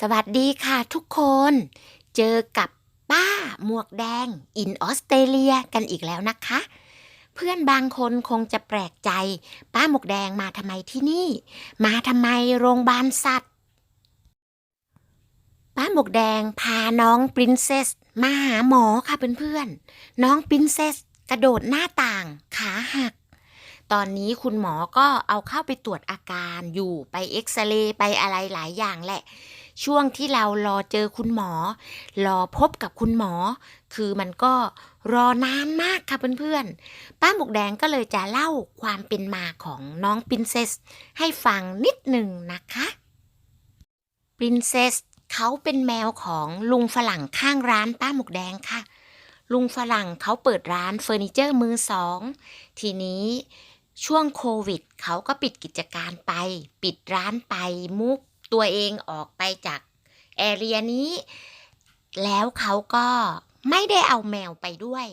สวัสดีค่ะทุกคน เจอกับป้าหมวกแดง อินออสเตรเลียกันอีกแล้วนะคะ เพื่อนบางคนคงจะแปลกใจ ป้าหมวกแดงมาทำไมที่นี่ มาทำไมโรงพยาบาลสัตว์ ป้าหมวกแดงพาน้องปรินเซสมาหาหมอค่ะเพื่อนๆน้องปรินเซสกระโดดหน้าต่างขาหักตอนนี้คุณหมอก็เอาเข้าไปตรวจอาการอยู่ไปเอ็กซเรย์ไปอะไรหลายอย่างแหละ ช่วงที่เรารอเจอคุณหมอ รอพบกับคุณหมอ คือมันก็รอนานมากค่ะเพื่อนๆ ป้าหมวกแดงก็เลยจะเล่าความเป็นมาของน้องปรินเซสให้ฟังนิดหนึ่งนะคะปรินเซสเขาเป็นแมวของลุงฝรั่งข้างร้านป้าหมวกแดงค่ะ ลุงฝรั่งเขาเปิดร้านเฟอร์นิเจอร์มือสอง ทีนี้ช่วงโควิด เขาก็ปิดกิจการไป ปิดร้านไปมุก ตัวเองออกไปจากแอเรียนี้ แล้วเขาก็ไม่ได้เอาแมวไปด้วย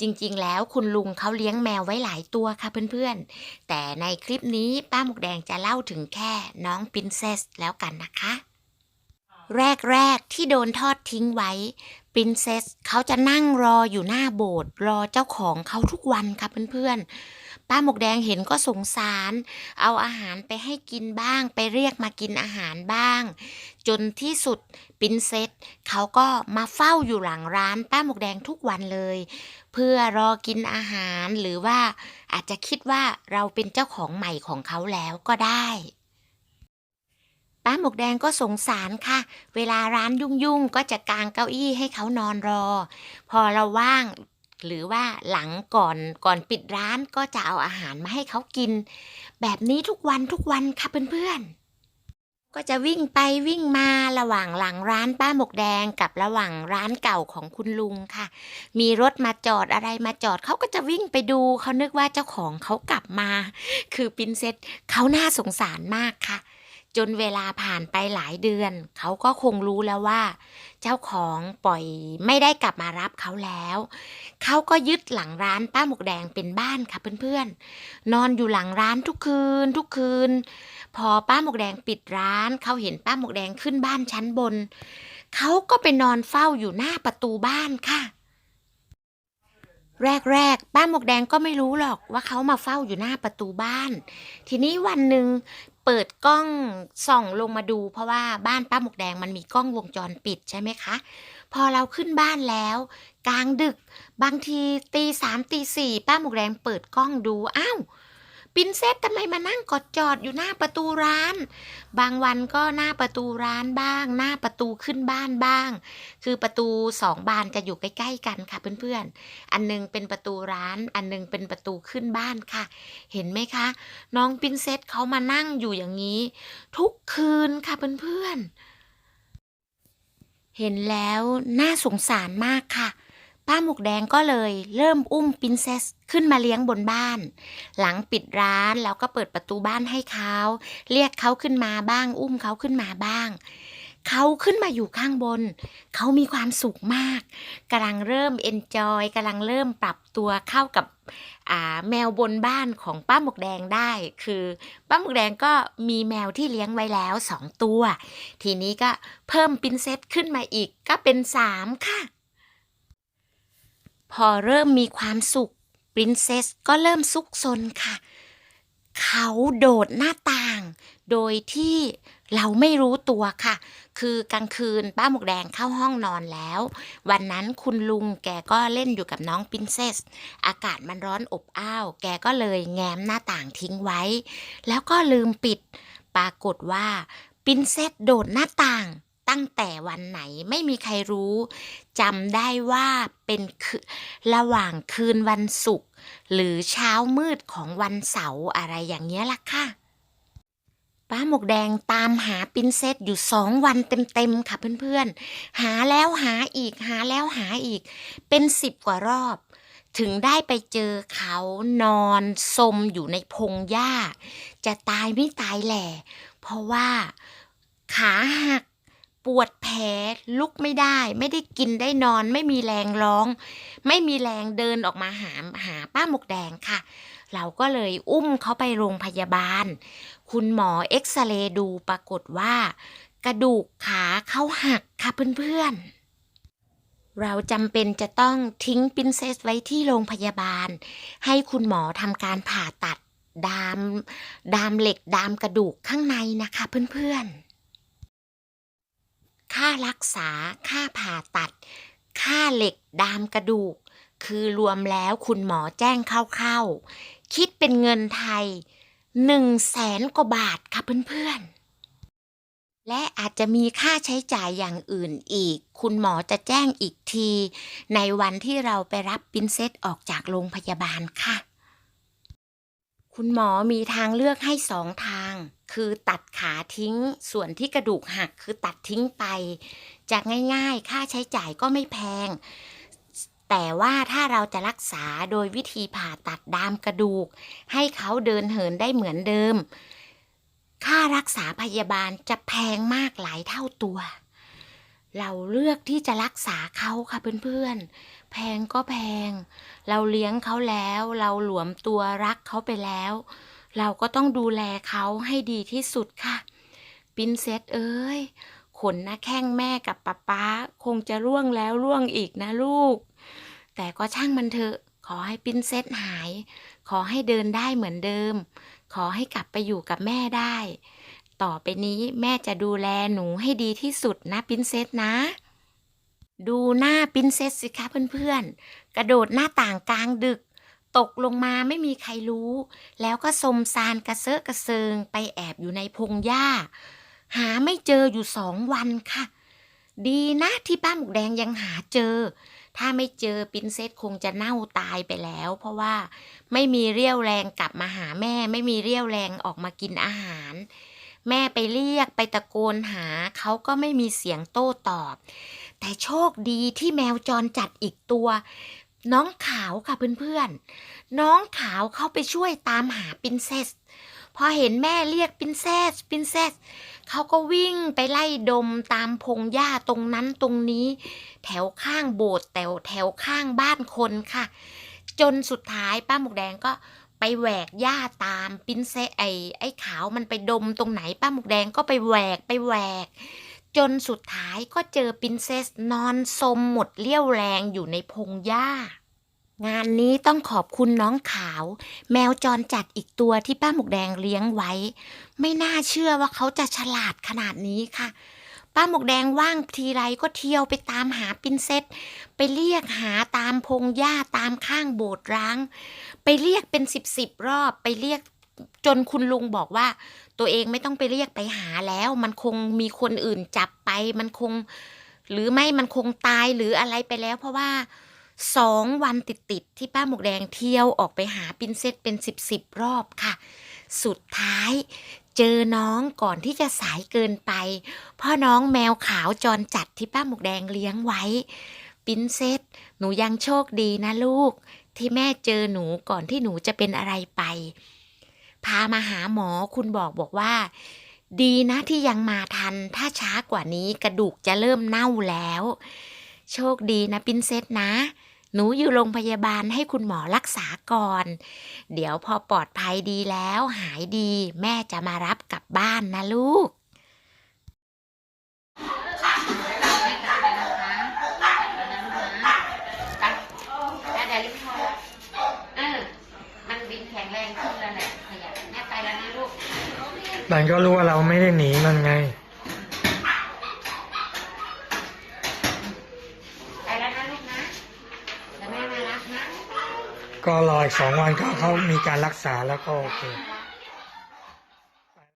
จริงๆ แล้วคุณลุงเขาเลี้ยงแมวไว้หลายตัวค่ะเพื่อนๆ แต่ในคลิปนี้ป้าหมกแดงจะเล่าถึงแค่น้องปรินเซสแล้วกันนะคะ แรกๆ ที่โดนทอดทิ้งไว้ปรินเซสเขาจะนั่งรออยู่หน้าโบสถ์รอเจ้าของเขาทุกวันค่ะเพื่อนๆ ป้าหมวกแดงเห็นก็สงสาร เอาอาหารไปให้กินบ้าง ไปเรียกมากินอาหารบ้าง จนที่สุดปินเซสเขาก็มาเฝ้าอยู่หลังร้าน ป้าหมวกแดงทุกวันเลย เพื่อรอกินอาหารหรือว่าอาจจะคิดว่าเราเป็นเจ้าของใหม่ของเขาแล้วก็ได้ป้าหมวกแดงก็สงสารค่ะ เวลาร้านยุ่งๆ ก็จะกางเก้าอี้ให้เขานอนรอ พอเราว่าง หรือว่าหลังก่อนก่อนปิดร้านก็จะเอาอาหารมาให้เขากิน แบบนี้ทุกวันทุกวันค่ะเพื่อนๆ ก็จะวิ่งไปวิ่งมาระหว่างหลังร้านป้าหมกแดงกับระหว่างร้านเก่าของคุณลุงค่ะ มีรถมาจอดอะไรมาจอดเขาก็จะวิ่งไปดูเขานึกว่าเจ้าของเขากลับมา คือปินเซสเขาน่าสงสารมากค่ะ จนเวลาผ่านไปหลายเดือน เขาก็คงรู้แล้วว่า เจ้าของปล่อยไม่ได้กลับมารับเขาแล้ว เขาก็ยึดหลังร้านป้าหมวกแดงเป็นบ้านค่ะเพื่อนๆ นอนอยู่หลังร้านทุกคืนทุกคืน พอป้าหมวกแดงปิดร้าน เขาเห็นป้าหมวกแดงขึ้นบ้านชั้นบน เขาก็ไปนอนเฝ้าอยู่หน้าประตูบ้านค่ะแรกๆป้าหมวกแดงก็ไม่รู้หรอกว่าเขามาเฝ้าอยู่หน้าประตูบ้าน ทีนี้วันหนึ่ง เปิดกล้องส่องลงมาดู เพราะว่าบ้านป้าหมวกแดงมันมีกล้องวงจรปิดใช่ไหมคะ พอเราขึ้นบ้านแล้ว กลางดึก บางทีตีสามตีสี่ป้าหมวกแดงเปิดกล้องดูอ้าว ปินเซสทำไมมานั่งกอดจอดอยู่หน้าประตูร้าน บางวันก็หน้าประตูร้านบ้าง หน้าประตูขึ้นบ้านบ้าง คือประตูสองบานจะอยู่ใกล้ ๆ กันค่ะเพื่อนๆ อันหนึงเป็นประตูร้าน อันหนึงเป็นประตูขึ้นบ้านค่ะ เห็นไหมคะ น้องปินเซสเขามานั่งอยู่อย่างนี้ ทุกคืนค่ะเพื่อนๆ เห็นแล้วน่าสงสารมากค่ะ ป้าหมวกแดงก็เลยเริ่มอุ้มปรินเซสขึ้นมาเลี้ยงบนบ้าน หลังปิดร้านแล้วก็เปิดประตูบ้านให้เขาเรียกเขาขึ้นมาบ้าง อุ้มเขาขึ้นมาบ้างเขาขึ้นมาอยู่ข้างบน เขามีความสุขมากกำลังเริ่มเอนจอยกำลังเริ่มปรับตัวเข้ากับแมวบนบ้านของป้าหมวกแดงได้ คือ ป้าหมวกแดงก็มีแมวที่เลี้ยงไว้แล้วสองตัว ทีนี้ก็เพิ่มปรินเซสขึ้นมาอีกก็เป็นสามค่ะ พอเริ่มมีความสุขปรินเซสก็เริ่มซุกซนค่ะ เขาโดดหน้าต่าง โดยที่เราไม่รู้ตัวค่ะ คือกลางคืนป้าหมวกแดงเข้าห้องนอนแล้ว วันนั้นคุณลุงแกก็เล่นอยู่กับน้องปรินเซส อากาศมันร้อนอบอ้าว แกก็เลยแง้มหน้าต่างทิ้งไว้ แล้วก็ลืมปิด ปรากฏว่าปรินเซสโดดหน้าต่าง ตั้งแต่วันไหนไม่มีใครรู้จำได้ว่าเป็นคือระหว่างคืนวันศุกร์หรือเช้ามืดของวันเสาร์อะไรอย่างเงี้ยล่ะค่ะ ป้าหมกแดงตามหาปินเซสอยู่สองวันเต็มๆค่ะเพื่อนๆ หาแล้วหาอีกหาแล้วหาอีก เป็นสิบกว่ารอบถึงได้ไปเจอเขานอนสมอยู่ในพงหญ้า จะตายไม่ตายแหล่เพราะว่าขาหัก ปวดแผลลุกไม่ได้ ไม่ได้กินได้นอน ไม่มีแรงร้อง ไม่มีแรงเดินออกมาหาหาป้าหมกแดงค่ะ เราก็เลยอุ้มเขาไปโรงพยาบาล คุณหมอเอ็กซเรย์ดูปรากฏว่า กระดูกขาเขาหักค่ะเพื่อนๆเราจำเป็นจะต้องทิ้งปรินเซสไว้ที่โรงพยาบาล ให้คุณหมอทำการผ่าตัดดาม ดามเหล็กดามกระดูกข้างในนะคะเพื่อนๆ ค่ารักษา ค่าผ่าตัด ค่าเหล็กดามกระดูก คือรวมแล้วคุณหมอแจ้งคร่าวๆ คิดเป็นเงินไทยหนึ่งแสนกว่าบาทค่ะเพื่อนๆ และอาจจะมีค่าใช้จ่ายอย่างอื่นอีก คุณหมอจะแจ้งอีกที ในวันที่เราไปรับปินเซตออกจากโรงพยาบาลค่ะ คุณหมอมีทางเลือกให้สองทาง คือตัดขาทิ้ง ส่วนที่กระดูกหักคือตัดทิ้งไป จากง่ายๆ ค่าใช้จ่ายก็ไม่แพง แต่ว่าถ้าเราจะรักษาโดยวิธีผ่าตัดดามกระดูก ให้เขาเดินเหินได้เหมือนเดิม ค่ารักษาพยาบาลจะแพงมากหลายเท่าตัว เราเลือกที่จะรักษาเขาค่ะเพื่อนๆ แพงก็แพง เราเลี้ยงเขาแล้ว เราหลวมตัวรักเขาไปแล้ว เราก็ต้องดูแลเขาให้ดีที่สุดค่ะ ปินเซตเอ้ย ขนน้าแข้งแม่กับป๊าป๊าคงจะร่วงแล้วร่วงอีกนะลูก แต่ก็ช่างมันเถอะ ขอให้ปินเซตหาย ขอให้เดินได้เหมือนเดิม ขอให้กลับไปอยู่กับแม่ได้ ต่อไปนี้แม่จะดูแลหนูให้ดีที่สุดนะปินเซตนะ ดูหน้าปินเซสสิคะเพื่อนๆ กระโดดหน้าต่างกลางดึก ตกลงมาไม่มีใครรู้ แล้วก็สมซานกระเซาะกระเซิงไปแอบอยู่ในพงหญ้า หาไม่เจออยู่สองวันค่ะ ดีนะที่ป้าหมูแดงยังหาเจอ ถ้าไม่เจอปินเซสคงจะเน่าตายไปแล้ว เพราะว่าไม่มีเรี่ยวแรงกลับมาหาแม่ ไม่มีเรี่ยวแรงออกมากินอาหาร แม่ไปเรียกไปตะโกนหาเขาก็ไม่มีเสียงโต้ตอบ แต่โชคดีที่แมวจรจัดอีกตัว น้องขาวค่ะเพื่อนๆ น้องขาวเข้าไปช่วยตามหาปรินเซสพอเห็นแม่เรียกปรินเซสปรินเซสเขาก็วิ่งไปไล่ดมตามพงหญ้าตรงนั้นตรงนี้ แถวข้างโบสถ์แถวแถวข้างบ้านคนค่ะ จนสุดท้ายป้าหมกแดงก็ ไปแหวกหญ้าตามปรินเซสไอ้ไอ้ขาวมันไปดมตรงไหนป้าหมวกแดงก็ไปแหวกไปแหวก จนสุดท้ายก็เจอปรินเซสนอนสมหมดเลี้ยวแรงอยู่ในพงหญ้างานนี้ต้องขอบคุณน้องขาว แมวจรจัดอีกตัวที่ป้าหมวกแดงเลี้ยงไว้ ไม่น่าเชื่อว่าเขาจะฉลาดขนาดนี้ค่ะ ป้าหมวกแดงว่างทีไรก็เที่ยวไปตามหาปินเซสไปเรียกหาตามพงหญ้าตามข้างโบสถ์ร้าง ไปเรียกเป็นสิบสิบรอบไปเรียกจนคุณลุงบอกว่า ตัวเองไม่ต้องไปเรียกไปหาแล้ว มันคงมีคนอื่นจับไป มันคง หรือไม่มันคงตายหรืออะไรไปแล้ว เพราะว่าสองวันติดๆที่ป้าหมวกแดงเที่ยวออกไปหาปินเซสเป็นสิบสิบรอบค่ะ สุดท้าย เจอน้องก่อนที่จะสายเกินไป พ่อน้องแมวขาวจรจัดที่ป้าหมวกแดงเลี้ยงไว้ปรินเซสหนูยังโชคดีนะลูก ที่แม่เจอหนูก่อนที่หนูจะเป็นอะไรไป พามาหาหมอคุณบอกบอกว่า ดีนะที่ยังมาทัน ถ้าช้ากว่านี้กระดูกจะเริ่มเน่าแล้ว โชคดีนะปรินเซสนะ หนูอยู่โรงพยาบาลให้คุณหมอรักษาก่อน เดี๋ยวพอปลอดภัยดีแล้วหายดี แม่จะมารับกลับบ้านนะลูกมันบินแข็งแรงขึ้นแล้วแหละขยับแม่ไปแล้วนะลูกมันก็รู้ว่าเราไม่ได้หนีมันไง ไปแล้วนะลูกนะเดี๋ยวแม่มารับนะ ก็รออีกสองวันก็เขามีการรักษาแล้วก็โอเค